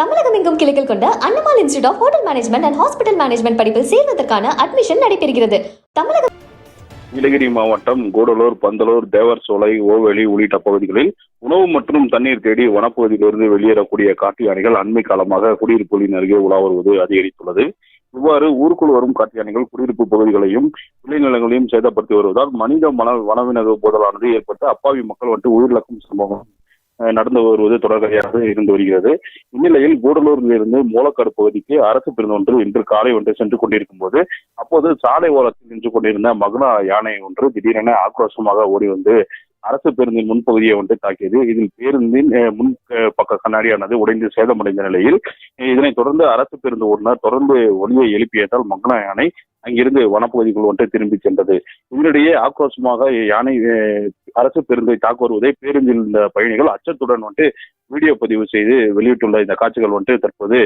தமிழகம் எங்கும் கிளைகள் கொண்ட அண்ணமால் institute of hotel management and hospital management படிப்பில் சேர்வதற்கான அட்மிஷன் நடைபெறுகிறது. தமிழக நீலகிரி மாவட்டம் கூடலூர் பந்தலூர் தேவர் சோலை ஓவெளி உள்ளிட்ட பகுதிகளில் உணவு மற்றும் தண்ணீர் தேடி வனப்பகுதியிலிருந்து வெளியேறக்கூடிய காட்டு யானைகள் அண்மை காலமாக குடியிருப்புகளின் அருகே உலா வருவது அதிகரித்துள்ளது. இவ்வாறு ஊருக்குள் வரும் காட்டு யானைகள் குடியிருப்பு பகுதிகளையும் விளைநிலங்களையும் சேதப்படுத்தி வருவதால் மனித மன வனவினது போதலானது ஏற்பட்டு அப்பாவி மக்கள் வந்துட்டு உயிரிழக்கும் சம்பவம். நடந்து வருவது தொடர்கதையாக இருந்து வருகிறது. இந்நிலையில் கூடலூரில் இருந்து மூலக்காடு பகுதிக்கு அரசு பேருந்து ஒன்று இன்று காலை ஒன்று சென்று கொண்டிருக்கும் போது அப்போது சாலை ஓரத்தில் நின்று கொண்டிருந்த மகுனா யானை ஒன்று திடீரென ஆக்ரோஷமாக ஓடி வந்து அரசு பேருந்தின் முன்பகுதியை வந்து தாக்கியது. இதில் பேருந்தின் முன் பக்க கண்ணாடியானது உடைந்து சேதமடைந்த நிலையில் இதனைத் தொடர்ந்து அரசு பேருந்து ஓட்டுநர் தொடர்ந்து ஒளியை எழுப்பியதால் மக்னா யானை அங்கிருந்து வனப்பகுதிக்குள் ஒன்று திரும்பி சென்றது. இதனிடையே ஆக்ரோஷமாக யானை அரசு பேருந்தை தாக்குவருவதை பேருந்தில் இருந்த பயணிகள் அச்சத்துடன் வந்துட்டு வீடியோ பதிவு செய்து வெளியிட்டுள்ள இந்த காட்சிகள் வந்துட்டு தற்போது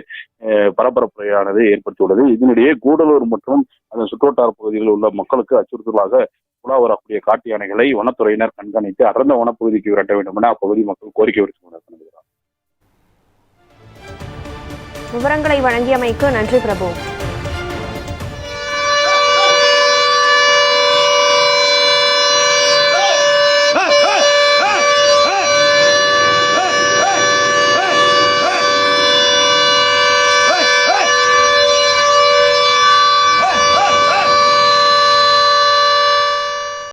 பரபரப்புறையானது ஏற்படுத்தியுள்ளது. இதனிடையே கூடலூர் மற்றும் அதன் சுற்றுவட்டார பகுதிகளில் உள்ள மக்களுக்கு அச்சுறுத்தலாக உலா வரக்கூடிய காட்டு யானைகளை வனத்துறையினர் கண்காணித்து அடர்ந்த வனப்பகுதிக்கு விரட்ட வேண்டும் என அப்பகுதி மக்கள் கோரிக்கை விடுத்துள்ளனர். விவரங்களை வழங்கியமைக்கு நன்றி பிரபு.